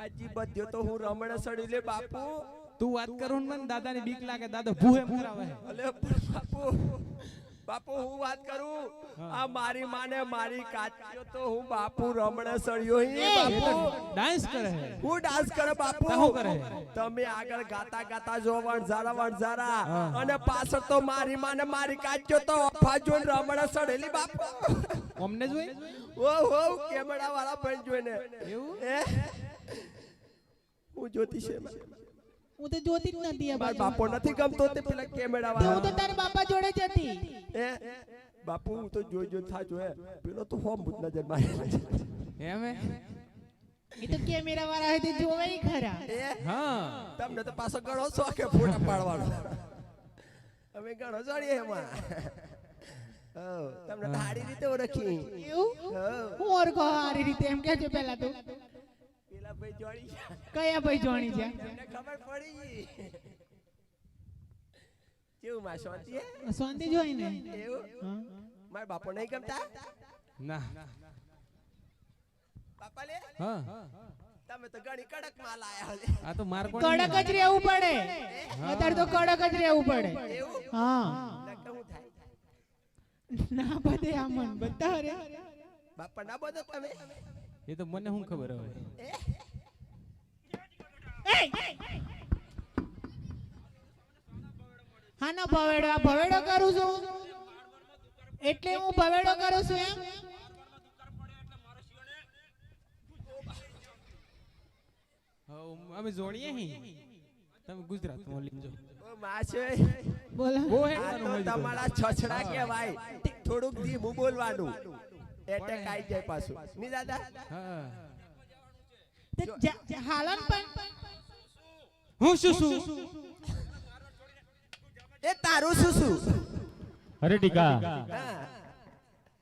આજી બધ્યો તો હું રમણે સડી લે બાપુ. તું વાત કરું ને દાદાની બીક લાગે દાદા ભૂહે મરાવે અલે બાપુ. બાપુ હું વાત કરું? આ મારી માને મારી કાચ્યો તો હું બાપુ રમણે સળ્યો હી બાપુ. ડાન્સ કરે હું ડાન્સ કરે બાપુ. શું કરે? તમે આગળ ગાતા ગાતા જો વણઝારા વણઝારા. અને પાછળ તો મારી માને મારી કાચ્યો તો અફા જોઈને રમણે સડેલી બાપુ. અમને જોઈ? ઓ હો કેમેરા વાળા પણ જોઈને. એવું? હું જ્યોતિષ હું તો જોતી જ નથી મારા બાપો. નથી ગમતો તે પેલા કેમેરા વાળા. હું તો તારા બાપા જોડે જ હતી. એ બાપુ હું તો જોઈ જોઈ થા જોયે પેલો તો હોમ ભૂત નજર મારી એમ હે? એ તો કેમેરા વાળા હોય તે જોવે ખરા. હા? તમને તો પાછો ઘણો શોખ હે ફોટા પાડવાનો? અમે ઘણો જાણીએ એમાં. તમને સારી રીતે ઓળખી. એવું? હું. ઓળખો સારી રીતે? એમ કહેજો પહેલા તો. ભાઈ કયા ભાઈ જોણી છે તમને ખબર પડી કેવું માં શાંતિ હે? શાંતિ જોઈ ને? એવું? માર બાપો નહીં ગમતા? ના. બાપા લે? હા. તમે તો ઘણી કડક માલ આયા હલે આ તો માર કોણ કડક જ રહેવું પડે. અત્યારે તો કડક જ રહેવું પડે. એવું? હા. હું. થાય? ના બધે આ મન બધા રે બાપા ના બોલો તમે. એ તો મને શું ખબર હવે હા ના ભવેડો આ ભવેડો કરું છું. એટલે હું ભવેડો કરું છું એમ. અમે જોણીએ હી. તમે ગુજરાતમાં લીમજો ઓ માશે બોલો. આ તો તમારા છછડા કહેવાય. થોડુંક ધીમું બોલવાનું. એટેક આવી જાય પાછું. ની દાદા? હા. તે જા- જા- હાલો ને પણ. હું શું શું એ તારું શું શું અરે ટીકા.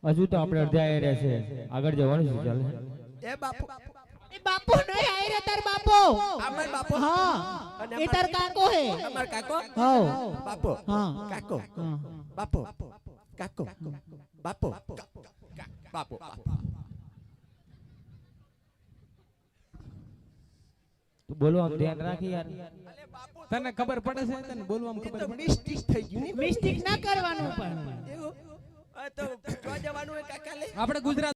હજુ તો આપણે અડધા રહ્યા છે. આગળ જવાનું છે ચાલે. એ બાપુ. એ બાપો નહીં આઈ રે તાર બાપો. અમાર બાપુ. હા. એ તાર કાકો હે. અમાર કાકો? હો બાપો. હા. કાકો. હા. બાપો. કાકો. બાપો. બાપો. તું બોલો આમ ધ્યાન રાખી યાર. તને ખબર પડે છે તને બોલવામાં ખબર તો પડે મિસ્ટેક થઈ ગયું ને. મિસ્ટેક ના કરવાનું પણ. એવું? તો જવાનું હોય કાકા લે. આપણે ગુજરાત